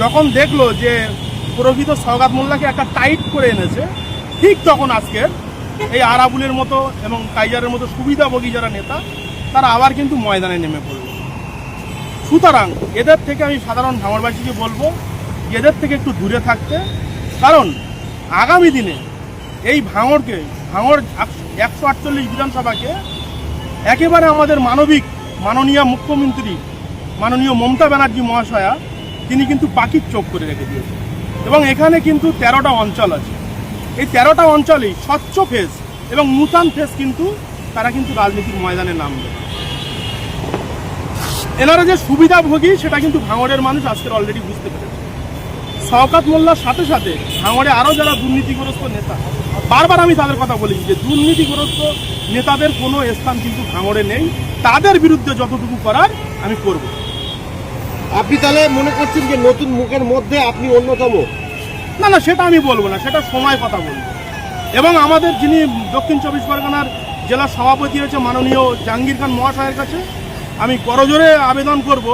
যখন দেখল যে প্রকৃত সৌগাত মোল্লাকে একটা টাইট করে এনেছে, ঠিক তখন আজকের এই আরাবুলের মতো এবং কাইজারের মতো সুবিধাভোগী যারা নেতা, তারা আবার কিন্তু ময়দানে নেমে পড়ল। সুতরাং এদের থেকে আমি সাধারণ ভাঙড়বাসীকে বলব, এদের থেকে একটু দূরে থাকতে, কারণ আগামী দিনে এই ভাঙড়কে, ভাঙড় একশো আটচল্লিশ বিধানসভাকে একেবারে আমাদের মানবিক, মাননীয় মুখ্যমন্ত্রী, মাননীয় মমতা ব্যানার্জি মহাশয়া তিনি কিন্তু পাখির চোখ করে রেখে দিয়েছেন। এবং এখানে কিন্তু তেরোটা অঞ্চল আছে। এই তেরোটা অঞ্চলেই স্বচ্ছ ফেস এবং নূতন ফেস কিন্তু তারা কিন্তু রাজনীতির ময়দানে নামবে। এনারা যে সুবিধাভোগী, সেটা কিন্তু ভাঙড়ের মানুষ আজকের অলরেডি বুঝতে পেরেছে। শওকাত মোল্লার সাথে সাথে ভাঙড়ে আরও যারা দুর্নীতিগ্রস্ত নেতা, বারবার আমি তাদের কথা বলেছি যে দুর্নীতিগ্রস্ত নেতাদের কোনো স্থান কিন্তু ভাঙড়ে নেই। তাদের বিরুদ্ধে যতটুকু করার আমি করব। আপনি তাহলে মনে করছেন যে নতুন মুখের মধ্যে আপনি অন্যতম? না না, সেটা আমি বলব না, সেটা সময় কথা বলব। এবং আমাদের যিনি দক্ষিণ চব্বিশ পরগনার জেলা সভাপতি হয়েছে মাননীয় জাহাঙ্গীর খান মহাশয়ের কাছে, আমি করজোরে আবেদন করব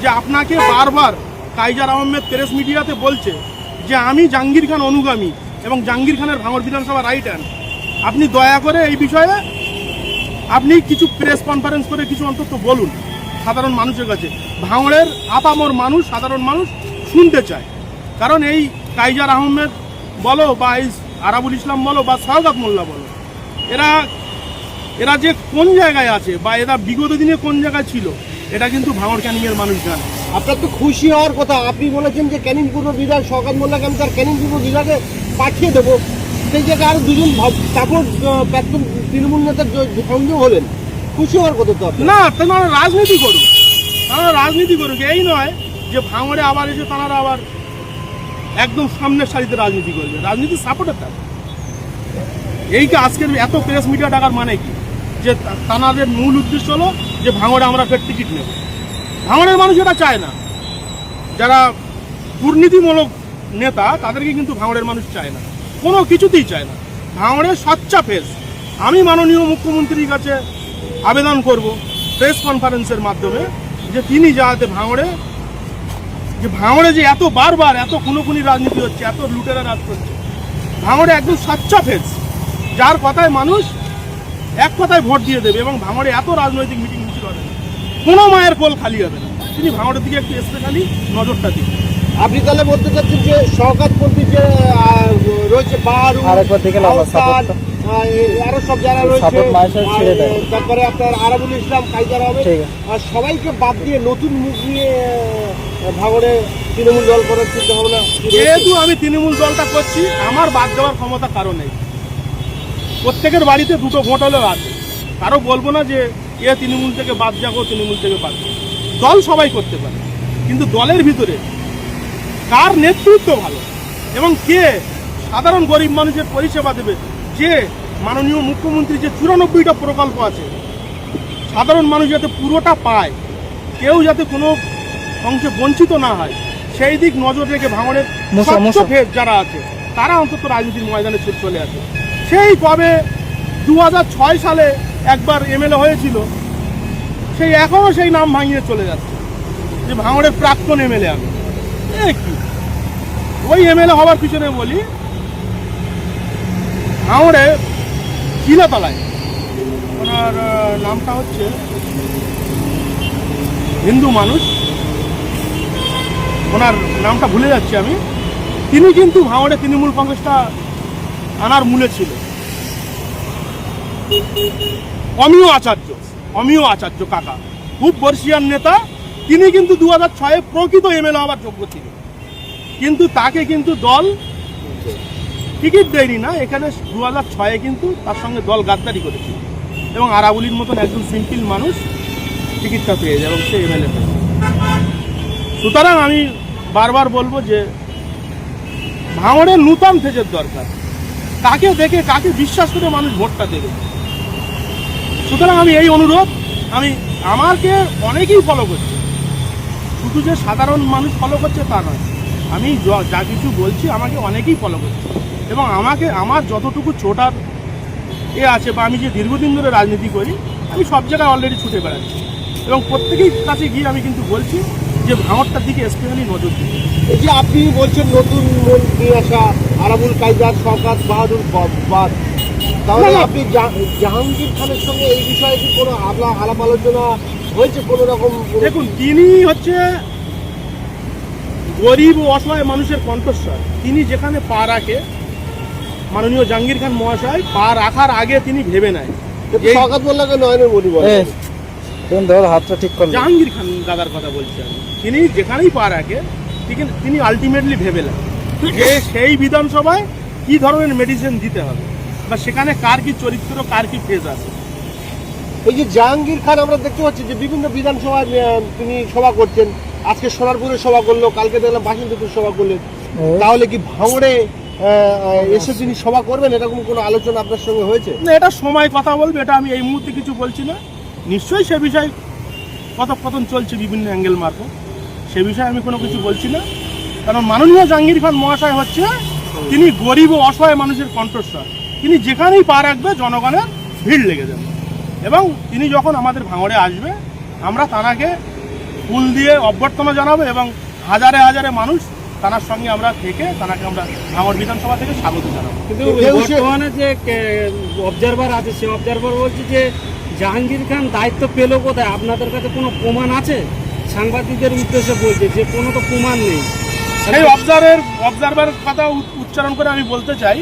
যে আপনাকে বারবার কাইজার আহমেদ প্রেস মিডিয়াতে বলছে যে আমি জাহাঙ্গীর খান অনুগামী এবং জাহাঙ্গীর খানের ভাঙড় বিধানসভা রাইট হ্যান্ড। আপনি দয়া করে এই বিষয়ে আপনি কিছু প্রেস কনফারেন্স করে কিছু অন্তত বলুন। সাধারণ মানুষের কাছে। ভাঙড়ের আপামর মানুষ, সাধারণ মানুষ শুনতে চায়। কারণ এই কাইজার আহমেদ বলো বা এই আরাবুল ইসলাম বলো বা সওগাত মোল্লা বলো, এরা এরা যে কোন জায়গায় আছে বা এরা বিগত দিনে কোন জায়গায় ছিল, এটা কিন্তু ভাঙড় ক্যানিংয়ের মানুষ জানে। আপনার তো খুশি হওয়ার কথা। আপনি বলেছেন যে ক্যানিং পূর্ব বিভাগ সরকার মোল্লাকে আমি তার ক্যানিং পূর্ব বিভাগে পাঠিয়ে দেবো। সেই জায়গায় আরও দুজন তারপর তৃণমূল নেতার সংযোগ হলেন। খুশি হওয়ার কথা তো না তারা রাজনীতি করুক। তারা রাজনীতি করুক, এই নয় যে ভাঙড়ে আবার এসে তারা আবার একদম সামনের সারিতে রাজনীতি করবে। রাজনীতি সাপোর্টের থাকে এইটা আজকের এত প্রেস মিডিয়া ডাকার মানে কি? যে তানাদের মূল উদ্দেশ্য হলো যে ভাঙড়ে আমরা ফের টিকিট নেব। ভাঙড়ের মানুষ এটা চায় না। যারা দুর্নীতিমূলক নেতা, তাদেরকে কিন্তু ভাঙড়ের মানুষ চায় না। কোনো কিছুতেই চায় না। ভাঙড়ের সচ্চা ফেস আমি মাননীয় মুখ্যমন্ত্রীর কাছে আবেদন করব প্রেস কনফারেন্সের মাধ্যমে যে তিনি যাতে ভাঙড়ে যে ভাঙড়ে যে এত বারবার এত খুনোখুনি রাজনীতি হচ্ছে এত লুটেরা রাজ করছে ভাঙড়ে একদম সচ্চা ফেস যার কথায় মানুষ এক কথায় ভোট দিয়ে দেবে এবং ভাঙড়ে এত রাজনৈতিক মিটিং মিছিল হবে। কোনো মায়ের কোল খালি হবে না তিনি ভাঙড়ের দিকে একটু স্পেশালি নজরটা দিন আপনি তাহলে বলতে চাচ্ছেন যে সহকার সরকারপন্থী যে রয়েছে বাহারু আরেকবার দিকে। আরও সব যারা রয়েছে তারপরে আপনার আরাবুল ইসলাম কাইজার হবে। আর সবাইকে বাদ দিয়ে নতুন মুখ নিয়ে ভাঙড়ে তৃণমূল দল করার চিন্তা ভাবনা যেহেতু আমি তৃণমূল দলটা করছি আমার বাদ দেওয়ার ক্ষমতা কারও নেই। প্রত্যেকের বাড়িতে দুটো ভোট হলেও আছে। কারও বলব না যে এ তৃণমূল থেকে বাদ যাব তৃণমূল থেকে বাদ যাব। দল সবাই করতে পারে। কিন্তু দলের ভিতরে কার নেতৃত্ব ভালো? এবং কে সাধারণ গরিব মানুষের পরিষেবা দেবে? যে মাননীয় মুখ্যমন্ত্রী যে চুরানব্বইটা প্রকল্প আছে সাধারণ মানুষ যাতে পুরোটা পায় কেউ যাতে কোনো অংশে বঞ্চিত না হয় সেই দিক নজর রেখে ভাঙনের ফেস যারা আছে তারা অন্তত রাজনীতির ময়দানে চলে আসে সেই কবে দু সালে একবার এমএলএ হয়েছিল সেই এখনও সেই নাম ভাঙিয়ে চলে যাচ্ছে যে ভাঙড়ের প্রাক্তন এমএলএ আমি। কি? ওই এমএলএ হওয়ার পিছনে বলি ভাঙড়ে চিলাতলায় ওনার নামটা হচ্ছে হিন্দু মানুষ। ওনার নামটা ভুলে যাচ্ছি আমি। তিনি কিন্তু ভাঙড়ে তৃণমূল কংগ্রেসটা আনার মূলে ছিল। অমিয় আচার্য অমিয় আচার্য কাকা, খুব বর্ষিয়ান নেতা। তিনি কিন্তু দু হাজার ছয়ে প্রকৃত এমএলএ হওয়ার যোগ্য ছিল কিন্তু তাকে কিন্তু দল টিকিট দেয়নি না, এখানে দু হাজার ছয়ে কিন্তু তার সঙ্গে দল গাদ্দারি করেছিল। এবং আরাবুলির মতন একজন সিম্পল মানুষ টিকিটটা পেয়ে যায় এবং সে এমএলএ সুতরাং আমি বারবার বলব যে ভাঙড়ের নূতন ফেজের দরকার। কাকে দেখে, কাকে বিশ্বাস করে মানুষ ভোটটা দেবে? সুতরাং আমি এই অনুরোধ, আমি আমাকে অনেকেই ফলো করছে। শুধু যে সাধারণ মানুষ ফলো করছে তা নয়, আমি যা কিছু বলছি আমাকে অনেকেই ফলো করছে। এবং আমাকে আমার যতটুকু ছোটার এ আছে বা আমি যে দীর্ঘদিন ধরে রাজনীতি করি আমি সব জায়গায় অলরেডি ছুটে বেড়াচ্ছি। এবং প্রত্যেকেই কাছে গিয়ে আমি কিন্তু বলছি যে ভাঙরটার দিকে স্পেশালি নজর দিতে এই যে আপনি বলছেন নতুন মন নিয়ে আসা আরাবুল কায়দার সরকার বাহাদুর বাদ। তাহলে। আপনি জাহাঙ্গীর খানের সঙ্গে এই বিষয়ে কি কোনো আলা- আলাপ আলোচনা হয়েছে কোনো রকম? দেখুন তিনি হচ্ছে গরিব ও অসহায় মানুষের কণ্ঠস্বর। তিনি যেখানে পা রাখে মাননীয় জাহাঙ্গীর খান মহাশয় পা রাখার আগে তিনি ভেবে নেয়। হাতটা ঠিক করলে। জাহাঙ্গীর খান দাদার কথা বলছি আমি। তিনি যেখানেই পা রাখে ঠিক- তিনি আলটিমেটলি ভেবে নেন যে সেই বিধানসভায় কি ধরনের মেডিসিন দিতে হবে? বা সেখানে কার কি চরিত্র কার কি ফেজ আছে? এই যে জাহাঙ্গীর খান আমরা দেখতে পাচ্ছি যে বিভিন্ন বিধানসভায় তিনি সভা করছেন। আজকে সোনারপুরে সভা করল কালকে দেখলাম বাসন্তপুর সভা করলেন। তাহলে কি ভাঙড়ে এসে তিনি সভা করবেন, এরকম কোনো আলোচনা আপনার সঙ্গে হয়েছে? না, এটা সময় কথা বলবে, এটা আমি এই মুহূর্তে কিছু বলছি না। নিশ্চয়ই সে বিষয়ে কথোপকথন চলছে বিভিন্ন অ্যাঙ্গেল মারফত। সে বিষয়ে আমি কোনো কিছু বলছি না। কারণ মাননীয় জাহাঙ্গীর খান মহাশয় হচ্ছে তিনি গরিব ও অসহায় মানুষের কণ্ঠস্বর। তিনি যেখানেই পা রাখবে, জনগণের ভিড় লেগে যাবে। এবং তিনি যখন আমাদের ভাঙড়ে আসবে, আমরা তানাকে ফুল দিয়ে অভ্যর্থনা জানাব এবং হাজারে হাজারে মানুষ তানার সঙ্গে আমরা থেকে তানাকে আমরা ভাঙড় বিধানসভা থেকে স্বাগত জানাব। কিন্তু বর্তমানে যে অবজারভার আছে সে অবজারভার বলছে যে জাহাঙ্গীর খান দায়িত্ব পেল কোথায়? আপনাদের কাছে কোনো প্রমাণ আছে? সাংবাদিকদের উদ্দেশ্যে বলছে যে কোনো তো প্রমাণ নেই। সেই অবজারের অবজারভারের কথা উচ্চারণ করে আমি বলতে চাই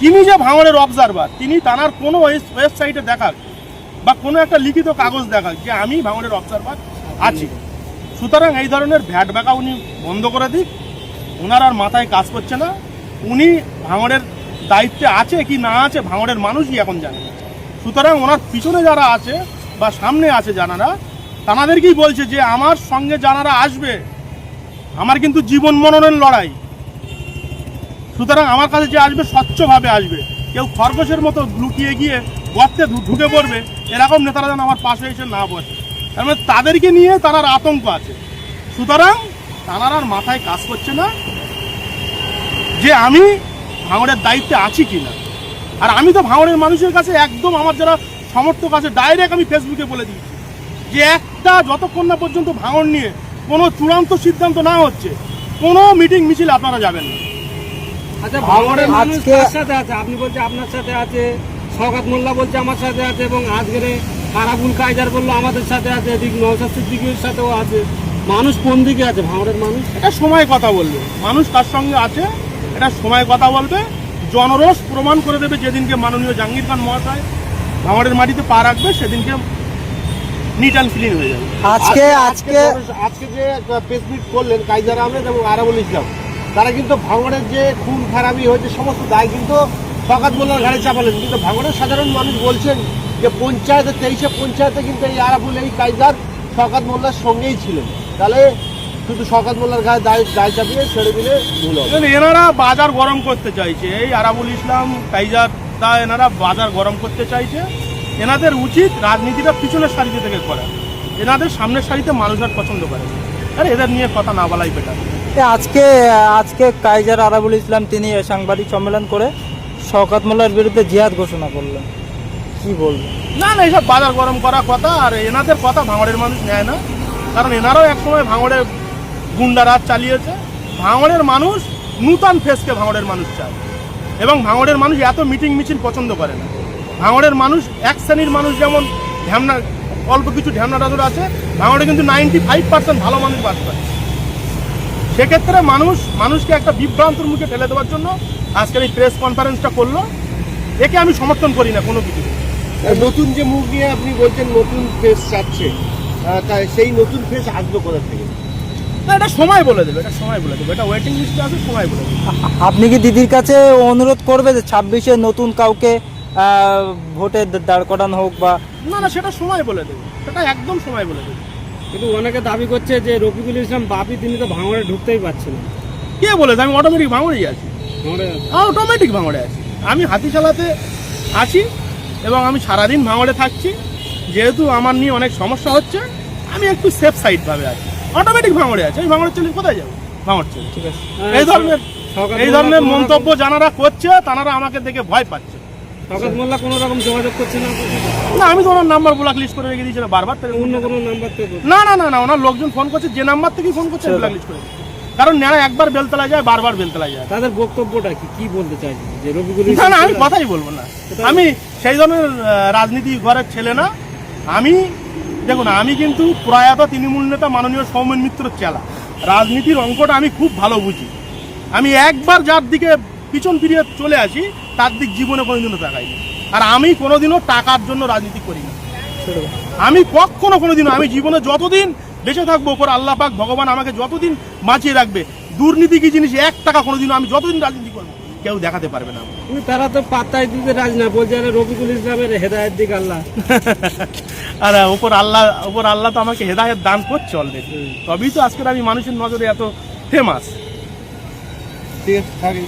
তিনি যে ভাঙড়ের অবজারভার তিনি তানার কোনো ওয়েবসাইটে দেখাক বা কোনো একটা লিখিত কাগজ দেখাক যে আমি ভাঙড়ের অবজারভার আছি। সুতরাং এই ধরনের ভ্যাট ব্যাকা উনি বন্ধ করে দিক। ওনার আর মাথায় কাজ করছে না। উনি ভাঙড়ের দায়িত্বে আছে কি না আছে ভাঙড়ের মানুষই এখন জানে। সুতরাং ওনার পিছনে যারা আছে বা সামনে আছে জানারা, তানাদেরকেই বলছে যে আমার সঙ্গে জানারা আসবে। আমার কিন্তু জীবন মননের লড়াই। সুতরাং আমার কাছে যে আসবে, স্বচ্ছভাবে আসবে। কেউ খরগোশের মতো লুকিয়ে গিয়ে গর্তে ঢুকে পড়বে। এরকম নেতারা যেন আমার পাশে এসে না বসে। মানে তাদেরকে নিয়ে তার আতঙ্ক আছে। সুতরাং তারা আর মাথায় কাজ করছে না যে আমি ভাঙড়ের দায়িত্বে আছি কিনা। আর আমি তো ভাঙড়ের মানুষের কাছে একদম আমার যারা সমর্থক আছে ডাইরেক্ট আমি ফেসবুকে বলে দিয়েছি যে একটা যতক্ষণ না পর্যন্ত ভাঙড় নিয়ে কোনো চূড়ান্ত সিদ্ধান্ত না হচ্ছে কোনো মিটিং মিছিল আপনারা যাবেন না। আচ্ছা ভাঙড়ের মানুষ সাথে আছে? আপনি বলছেন আপনার সাথে আছে শওকাত মোল্লা বলছে আমার সাথে আছে এবং আজকের কারাবুল কায়দার বলল আমাদের সাথে আছে এদিক নৌসাদ সিদ্দিকির সাথেও আছে। মানুষ কোন দিকে আছে? ভাঙড়ের মানুষ? এটা সময় কথা বলবে। মানুষ তার সঙ্গে আছে। এটা সময় কথা বলবে। জনরোষ প্রমাণ করে দেবে যেদিনকে মাননীয় জাহাঙ্গীর খান মহাশয় ভাঙড়ের মাটিতে পা রাখবে সেদিনকে নিট অ্যান্ড ক্লিন হয়ে যাবে। আজকে আজকে আজকে যে প্রেস মিট করলেন কাইজার আহমেদ এবং আরাবুল ইসলাম তারা কিন্তু ভাঙড়ের যে খুন খারাপি হয়েছে সমস্ত দায় কিন্তু শকাত মোল্লার ঘাড়ে চাপালেন। কিন্তু ভাঙড়ের সাধারণ মানুষ বলছেন যে পঞ্চায়েতে তেইশে পঞ্চায়েতে কিন্তু এই আরাবুল এই কায়দার শকাত মোল্লার সঙ্গেই ছিলেন। তাহলে শুধু শকাত মোল্লার গায়ে দায় দায় চাপিয়ে ছেড়ে দিলে ভুল হবে। এনারা বাজার গরম করতে চাইছে। এই আরাবুল ইসলাম টাইজার তা এনারা বাজার গরম করতে চাইছে। এনাদের উচিত রাজনীতিটা পিছনের সারিতে থেকে করা। এনাদের সামনের সারিতে মানুষ আর পছন্দ করে। আর এদের নিয়ে কথা না বলাই বেটার। এ, আজকে আজকে কাইজার আরাবুল ইসলাম তিনি সাংবাদিক সম্মেলন করে শওকাত মোল্লার বিরুদ্ধে জিহাদ ঘোষণা করলেন। কি বলবেন না না, এইসব বাজার গরম করা কথা, আর এনাদের কথা ভাঙড়ের মানুষ নেয় না। কারণ এনারাও একসময় ভাঙড়ে গুন্ডা রাজ চালিয়েছে। ভাঙড়ের মানুষ নূতন ফেসকে ভাঙড়ের মানুষ চায়। এবং ভাঙড়ের মানুষ এত মিটিং মিছিল পছন্দ করে না। ভাঙড়ের মানুষ এক শ্রেণির মানুষ যেমন ঢ্যামনা, অল্প কিছু ঢ্যামনা দাদুর আছে, ভাঙড়ে কিন্তু নাইনটি ফাইভ পার্সেন্ট ভালো মানুষ বাস করে। সেক্ষেত্রে মানুষ, মানুষকে একটা বিভ্রান্তর মুখে ঠেলে দেওয়ার জন্য আজকের এই প্রেস কনফারেন্সটা করল। একে আমি সমর্থন করি না কোনো কিছু নতুন যে মুখ নিয়ে আপনি বলছেন নতুন ফেস চাচ্ছে তাই সেই নতুন ফেস আসবে কোথা থেকে? না এটা সময় বলে দেবে এটা সময় বলে দেবে এটা ওয়েটিং লিস্টে আছে সময় বলে দেবে। আপনি কি দিদির কাছে অনুরোধ করবে যে ছাব্বিশে নতুন কাউকে ভোটে দাঁড় করানো হোক বা না না সেটা সময় বলে দেবে সেটা একদম সময় বলে দেবে। কিন্তু অনেকে দাবি করছে যে রফিকুল ইসলাম বাপি তিনি তো ভাঙড়ে ঢুকতেই পারছেন না। কে বলেছে? আমি অটোমেটিক ভাঙড়েই আছি। অটোমেটিক ভাঙড়ে আছি। আমি হাতি চালাতে আছি এবং আমি সারাদিন ভাঙড়ে থাকছি। যেহেতু আমার নিয়ে অনেক সমস্যা হচ্ছে আমি একটু সেফ সাইড ভাবে আছি। অটোমেটিক ভাঙড়ে আছি। আমি ভাঙড়ের চলে কোথায় যাব? ভাঙড় চলে। ঠিক আছে। এই ধরনের এই ধরনের মন্তব্য যারা করছে তারা আমাকে দেখে ভয় পাচ্ছে। মোল্লা কোনো রকম যোগাযোগ করছে না? না আমি তো ওনার নাম্বার ব্লক লিস্ট করে রেখে দিয়েছিলাম বারবার অন্য কোনো নাম্বার থেকে না না না না ওনার লোকজন ফোন করছে যে নাম্বার থেকেই ফোন করছে ব্লক লিস্ট করে। কারণ নেড়া একবার বেলতলায় যায় বারবার যায়। তাদের বক্তব্যটা কি? কি বলতে যে না না আমি কথাই বলব না। আমি সেই ধরনের রাজনীতি ঘরের ছেলে না। আমি, দেখুন, আমি কিন্তু প্রয়াত তৃণমূল নেতা মাননীয় সৌমেন মিত্রর চেলা। রাজনীতির অঙ্কটা আমি খুব ভালো বুঝি। আমি একবার যার দিকে পিছন ফিরিয়ে চলে আসি, তার দিক জীবনে কোনোদিনও তাকাইনি। আর আমি কোনোদিনও টাকার জন্য রাজনীতি করি না আমি কখনো কোনোদিনও, আমি জীবনে যতদিন বেঁচে থাকব ওপর আল্লাহ পাক ভগবান আমাকে যতদিন বাঁচিয়ে রাখবে, দুর্নীতি কি জিনিস, এক টাকা কোনোদিনও আমি যতদিন রাজনীতি কেউ দেখাতে পারবে না। তারা তো পাত্তাই দিতে রাজ না বলছে রবিকুল ইসলামের হেদায়ত দিক আল্লাহ। আর ওপর আল্লাহ ওপর আল্লাহ তো আমাকে হেদায়ত দান করছে অলরেডি তবেই তো আজকের আমি মানুষের নজরে এত ফেমাস ঠিক আছে থাকে